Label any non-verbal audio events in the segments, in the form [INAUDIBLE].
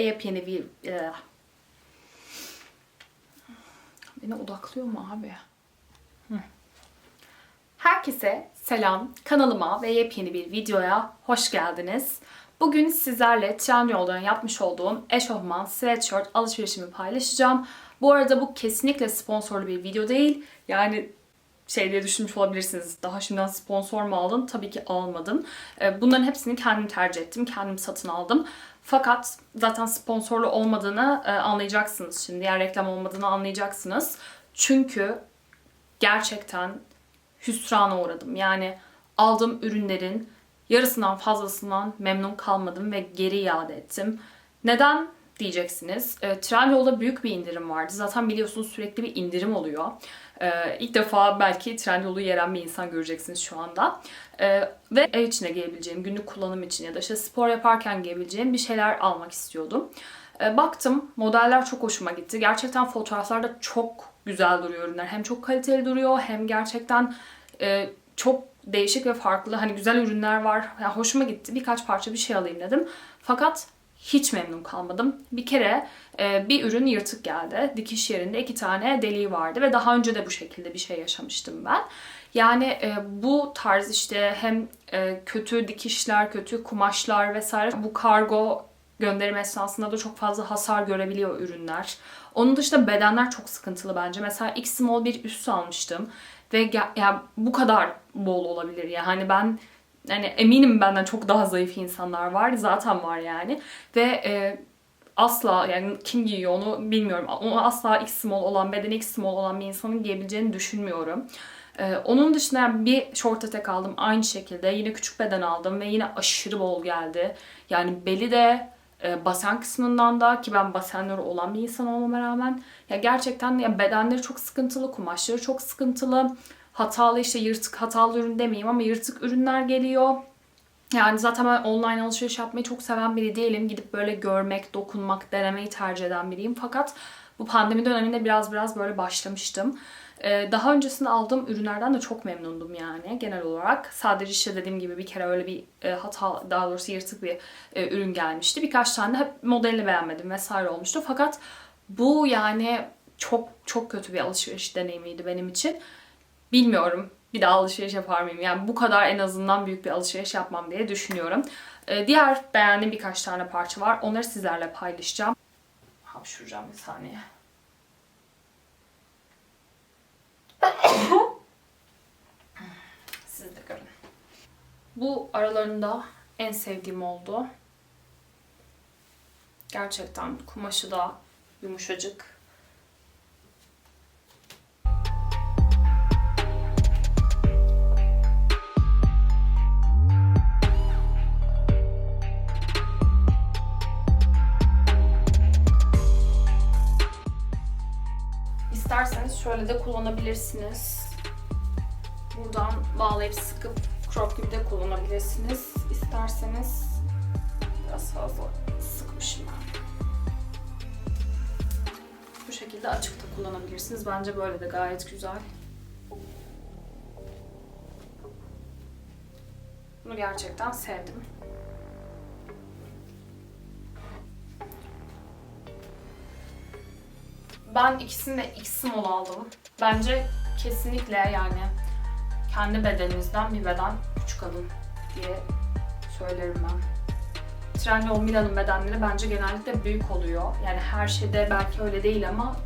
ve yepyeni bir... e, Beni odaklıyor mu abi? Herkese selam. Kanalıma ve yepyeni bir videoya hoş geldiniz. Bugün sizlerle Trendyol'dan yapmış olduğum eşofman sweatshirt alışverişimi paylaşacağım. Bu arada bu kesinlikle sponsorlu bir video değil. Yani şey diye düşünmüş olabilirsiniz. Daha şimdiden sponsor mu aldın? Tabii ki almadım. Ee, Bunların hepsini kendim tercih ettim. Kendim satın aldım. Fakat zaten sponsorlu olmadığını e, anlayacaksınız şimdi. Yani reklam olmadığını anlayacaksınız. Çünkü gerçekten hüsrana uğradım. Yani aldığım ürünlerin yarısından fazlasından memnun kalmadım ve geri iade ettim. Neden diyeceksiniz. E, Trendyol'da büyük bir indirim vardı. Zaten biliyorsunuz sürekli bir indirim oluyor. E, ilk defa belki Trendyol'u yeren bir insan göreceksiniz şu anda. E, ve ev içine giyebileceğim, günlük kullanım için ya da işte spor yaparken giyebileceğim bir şeyler almak istiyordum. E, baktım modeller çok hoşuma gitti. Gerçekten fotoğraflarda çok güzel duruyor ürünler. Hem çok kaliteli duruyor hem gerçekten e, çok değişik ve farklı hani güzel ürünler var. Yani hoşuma gitti. Birkaç parça bir şey alayım dedim. Fakat hiç memnun kalmadım. Bir kere e, bir ürün yırtık geldi. Dikiş yerinde iki tane deliği vardı ve daha önce de bu şekilde bir şey yaşamıştım ben. Yani e, bu tarz işte hem e, kötü dikişler, kötü kumaşlar vesaire bu kargo gönderim esnasında da çok fazla hasar görebiliyor ürünler. Onun dışında bedenler çok sıkıntılı bence. Mesela X small bir üst almıştım ve ge- yani bu kadar bol olabilir ya. Hani ben yani eminim benden çok daha zayıf insanlar var. Zaten var yani. Ve e, asla yani kim giyiyor onu bilmiyorum. Onu asla X small olan, bedeni X small olan bir insanın giyebileceğini düşünmüyorum. Ee, onun dışında bir short etek aldım aynı şekilde. Yine küçük beden aldım ve yine aşırı bol geldi. Yani beli de e, basen kısmından da ki ben basenleri olan bir insan olmama rağmen ya gerçekten ya bedenleri çok sıkıntılı, kumaşları çok sıkıntılı. Hatalı işte yırtık hatalı ürün demeyeyim ama yırtık ürünler geliyor. Yani zaten ben online alışveriş yapmayı çok seven biri değilim. Gidip böyle görmek, dokunmak, denemeyi tercih eden biriyim. Fakat bu pandemi döneminde biraz biraz böyle başlamıştım. Ee, daha öncesinde aldığım ürünlerden de çok memnundum yani genel olarak. Sadece işte dediğim gibi bir kere öyle bir e, hata, daha doğrusu yırtık bir e, ürün gelmişti. Birkaç tane hep modelini beğenmedim vesaire olmuştu. Fakat bu yani çok çok kötü bir alışveriş deneyimiydi benim için. Bilmiyorum bir daha alışveriş yapar mıyım? Yani bu kadar en azından büyük bir alışveriş yapmam diye düşünüyorum. Ee, diğer beğendiğim birkaç tane parça var. Onları sizlerle paylaşacağım. Hapşuracağım bir saniye. [COUGHS] Siz de görün. Bu aralarında en sevdiğim oldu. Gerçekten kumaşı da yumuşacık. Şöyle de kullanabilirsiniz. Buradan bağlayıp sıkıp crop gibi de kullanabilirsiniz. İsterseniz biraz fazla sıkmışım ben. Bu şekilde açık da kullanabilirsiniz. Bence böyle de gayet güzel. Bunu gerçekten sevdim. Ben ikisini de X small aldım. Bence kesinlikle yani kendi bedeninizden bir beden küçük alın diye söylerim ben. Trendyol Milan'ın bedenleri bence genellikle büyük oluyor. Yani her şeyde belki öyle değil ama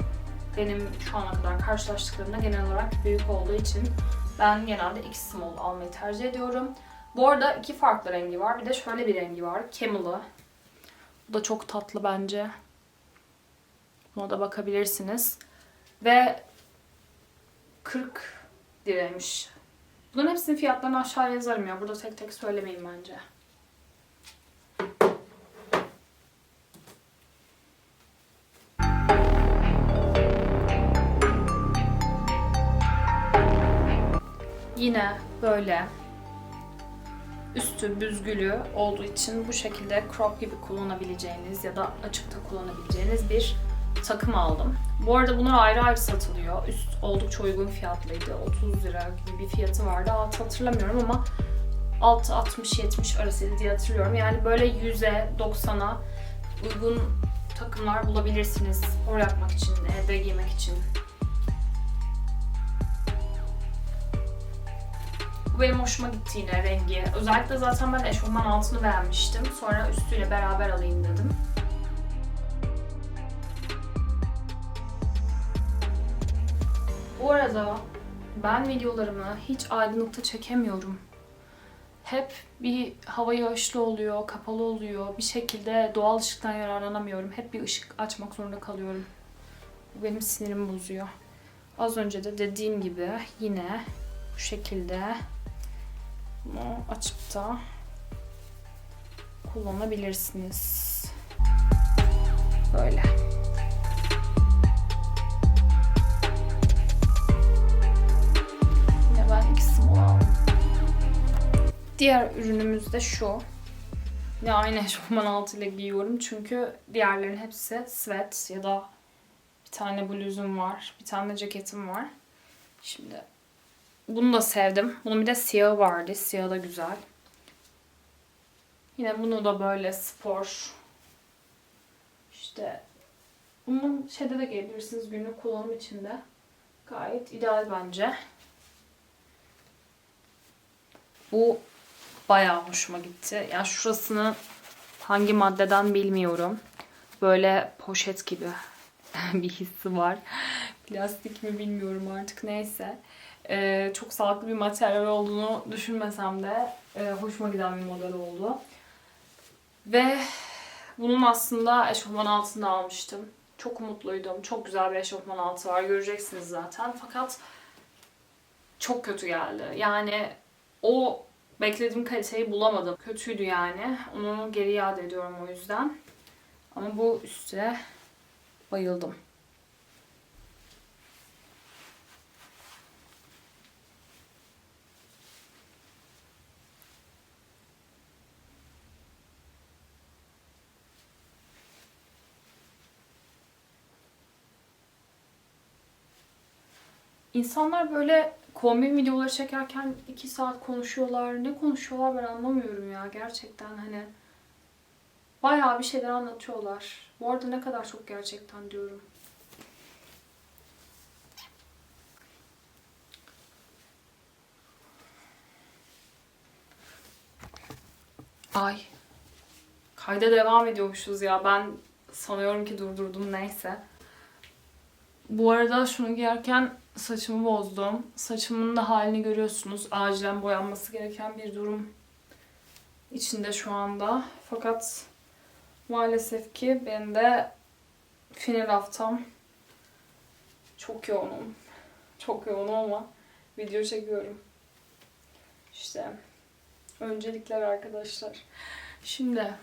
benim şu ana kadar karşılaştıklarımda genel olarak büyük olduğu için ben genelde X small almayı tercih ediyorum. Bu arada iki farklı rengi var. Bir de şöyle bir rengi var. Camel'ı. Bu da çok tatlı bence. Buna da bakabilirsiniz. Ve 40 liraymış. Bunların hepsinin fiyatlarını aşağıya yazarım ya. Burada tek tek söylemeyeyim bence. Yine böyle üstü büzgülü olduğu için bu şekilde crop gibi kullanabileceğiniz ya da açıkta kullanabileceğiniz bir takım aldım. Bu arada bunlar ayrı ayrı satılıyor. Üst oldukça uygun fiyatlıydı. 30 lira gibi bir fiyatı vardı. Alt hatırlamıyorum ama alt 60-70 arasıydı diye hatırlıyorum. Yani böyle 100'e 90'a uygun takımlar bulabilirsiniz. Spor yapmak için, evde giymek için. Bu benim hoşuma gitti yine rengi. Özellikle zaten ben eşofman altını beğenmiştim. Sonra üstüyle beraber alayım dedim. Bu arada ben videolarımı hiç aydınlıkta çekemiyorum. Hep bir hava yağışlı oluyor, kapalı oluyor. Bir şekilde doğal ışıktan yararlanamıyorum. Hep bir ışık açmak zorunda kalıyorum. Bu benim sinirimi bozuyor. Az önce de dediğim gibi yine bu şekilde bunu açıp da kullanabilirsiniz. Böyle. Diğer ürünümüz de şu. Yine aynı eşofman altıyla giyiyorum çünkü diğerlerin hepsi sweat ya da bir tane bluzum var, bir tane de ceketim var. Şimdi bunu da sevdim. Bunun bir de siyahı vardı. Siyahı da güzel. Yine bunu da böyle spor. İşte bunun şeyde de giyebilirsiniz günlük kullanım içinde. Gayet ideal bence. Bu bayağı hoşuma gitti. Yani şurasını hangi maddeden bilmiyorum. Böyle poşet gibi [LAUGHS] bir hissi var. Plastik mi bilmiyorum artık neyse. Ee, çok sağlıklı bir materyal olduğunu düşünmesem de e, hoşuma giden bir model oldu. Ve bunun aslında eşofman altını almıştım. Çok umutluydum. Çok güzel bir eşofman altı var. Göreceksiniz zaten. Fakat çok kötü geldi. Yani o beklediğim kaliteyi bulamadım. Kötüydü yani. Onu geri iade ediyorum o yüzden. Ama bu üste bayıldım. İnsanlar böyle kombin videoları çekerken iki saat konuşuyorlar. Ne konuşuyorlar ben anlamıyorum ya gerçekten hani. Bayağı bir şeyler anlatıyorlar. Bu arada ne kadar çok gerçekten diyorum. Ay. Kayda devam ediyormuşuz ya. Ben sanıyorum ki durdurdum neyse. Bu arada şunu giyerken saçımı bozdum. Saçımın da halini görüyorsunuz. Acilen boyanması gereken bir durum içinde şu anda. Fakat maalesef ki ben de final haftam çok yoğunum. Çok yoğunum ama video çekiyorum. İşte öncelikler arkadaşlar. Şimdi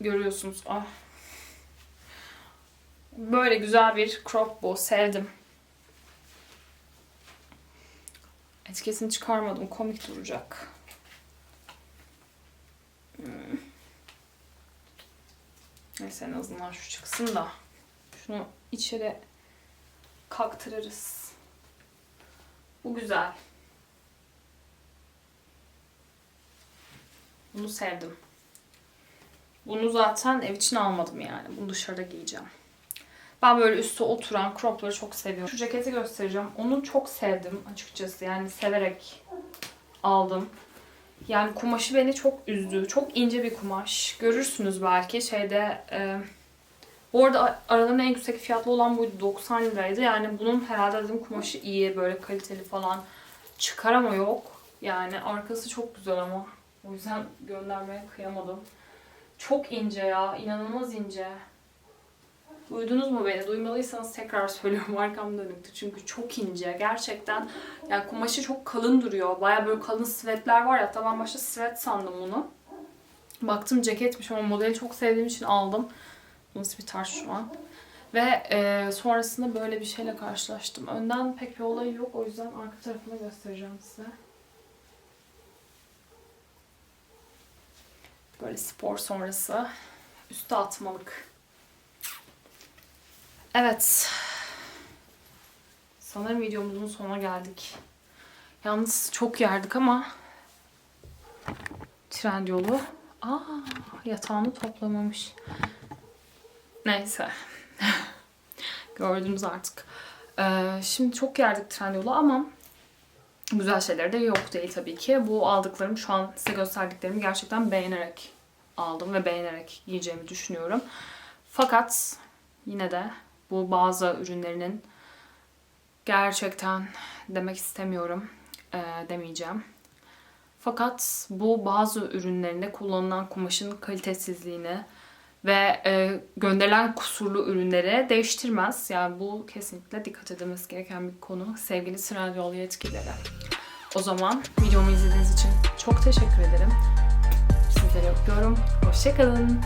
görüyorsunuz. Ah Böyle güzel bir crop bu. Sevdim. Etiketini çıkarmadım. Komik duracak. Hmm. Neyse en azından şu çıksın da. Şunu içeri kaktırırız. Bu güzel. Bunu sevdim. Bunu zaten ev için almadım yani. Bunu dışarıda giyeceğim. Ben böyle üstü oturan cropları çok seviyorum. Şu ceketi göstereceğim. Onu çok sevdim açıkçası. Yani severek aldım. Yani kumaşı beni çok üzdü. Çok ince bir kumaş. Görürsünüz belki şeyde... E, bu arada aralarında en yüksek fiyatlı olan buydu. 90 liraydı. Yani bunun herhalde dedim kumaşı iyi. Böyle kaliteli falan. Çıkar ama yok. Yani arkası çok güzel ama. O yüzden göndermeye kıyamadım. Çok ince ya. inanılmaz ince. Duydunuz mu beni? Duymalıysanız tekrar söylüyorum [LAUGHS] arkam dönüktü. Çünkü çok ince. Gerçekten yani kumaşı çok kalın duruyor. Baya böyle kalın svetler var ya. Hatta ben başta svet sandım bunu. Baktım ceketmiş ama modeli çok sevdiğim için aldım. Nasıl bir tarz şu an. Ve e, sonrasında böyle bir şeyle karşılaştım. Önden pek bir olayı yok. O yüzden arka tarafını göstereceğim size. Böyle spor sonrası. Üste atmalık. Evet. Sanırım videomuzun sonuna geldik. Yalnız çok yerdik ama Trendyol'u Aa, yatağını toplamamış. Neyse. [LAUGHS] Gördünüz artık. Ee, şimdi çok yerdik Trendyol'u ama güzel şeyleri de yok değil tabii ki. Bu aldıklarım şu an size gösterdiklerimi gerçekten beğenerek aldım ve beğenerek giyeceğimi düşünüyorum. Fakat yine de bu bazı ürünlerinin gerçekten demek istemiyorum ee, demeyeceğim. Fakat bu bazı ürünlerinde kullanılan kumaşın kalitesizliğini ve e, gönderilen kusurlu ürünleri değiştirmez. Yani bu kesinlikle dikkat edilmesi gereken bir konu sevgili Trendyol yetkilileri. O zaman videomu izlediğiniz için çok teşekkür ederim. Sizleri öpüyorum. Hoşçakalın.